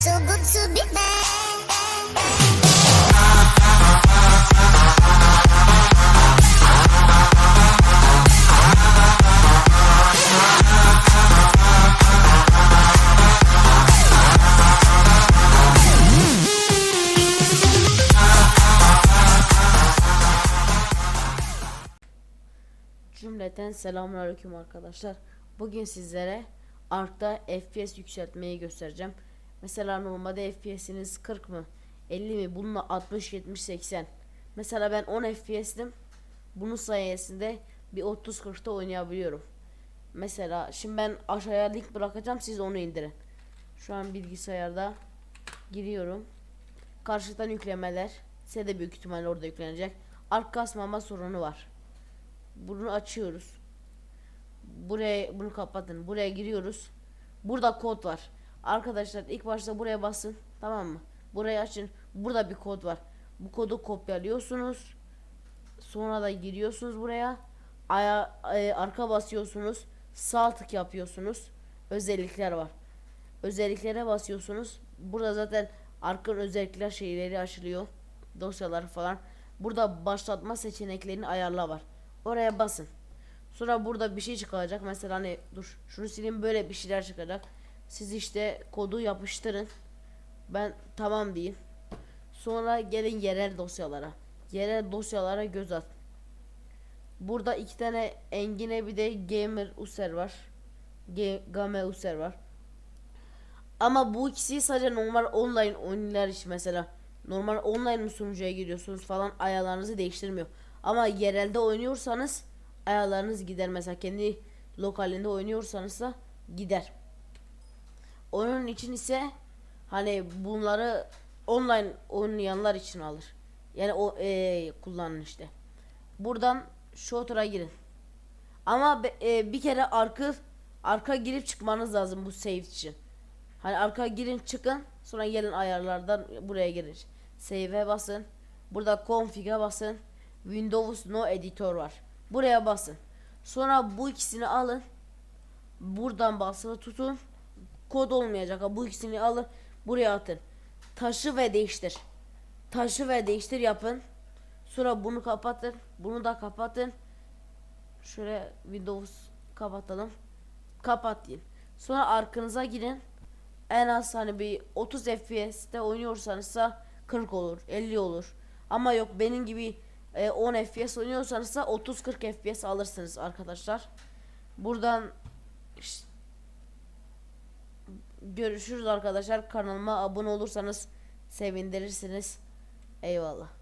So good to arkadaşlar. Bugün sizlere Ark'ta FPS yükseltmeyi göstereceğim. Mesela normalde FPS'iniz 40 mı? 50 mi? Bununla 60, 70, 80. Mesela ben 10 FPS'tim. Bunun sayesinde bir 30-40'ta oynayabiliyorum. Mesela şimdi ben aşağıya link bırakacağım siz onu indirin. Şu an bilgisayarda giriyorum. Karşıdan yüklemeler. Size de büyük ihtimalle orada yüklenecek. Ark kasmama sorunu var. Bunu açıyoruz. Buraya bunu kapatın. Buraya giriyoruz. Burada kod var. Arkadaşlar ilk başta buraya basın. Tamam mı? Burayı açın. Burada bir kod var. Bu kodu kopyalıyorsunuz. Sonra da giriyorsunuz buraya. Aya, e, arka basıyorsunuz. Sağ tık yapıyorsunuz. Özellikler var. Özelliklere basıyorsunuz. Burada zaten arka özellikler şeyleri açılıyor. Dosyalar falan. Burada başlatma seçeneklerini ayarla var. Oraya basın. Sonra burada bir şey çıkacak. Mesela hani dur şunu sileyim böyle bir şeyler çıkacak. Siz işte kodu yapıştırın. Ben tamam deyin. Sonra gelin yerel dosyalara. Yerel dosyalara göz at. Burada iki tane Engine bir de Gamer User var. Ge Game User var. Ama bu ikisi sadece normal online oyunlar için mesela normal online sunucuya giriyorsunuz falan ayarlarınızı değiştirmiyor. Ama yerelde oynuyorsanız ayarlarınız gider. Mesela kendi lokalinde oynuyorsanız da gider. İçin ise hani bunları online oynayanlar için alır. Yani o eee kullanın işte. Buradan shooter'a girin. Ama e, bir kere arka arka girip çıkmanız lazım bu save için. Hani arka girin çıkın sonra gelin ayarlardan buraya girin. Save'e basın. Burada config'e basın. Windows No Editor var. Buraya basın. Sonra bu ikisini alın. Buradan basılı tutun. Kod olmayacak. Bu ikisini alın. Buraya atın. Taşı ve değiştir. Taşı ve değiştir yapın. Sonra bunu kapatın. Bunu da kapatın. Şöyle Windows kapatalım. Kapat deyin. Sonra arkanıza girin. En az hani bir 30 FPS'te oynuyorsanızsa 40 olur, 50 olur. Ama yok benim gibi e, 10 FPS oynuyorsanızsa 30-40 FPS alırsınız arkadaşlar. Buradan ş- görüşürüz arkadaşlar. Kanalıma abone olursanız sevindirirsiniz. Eyvallah.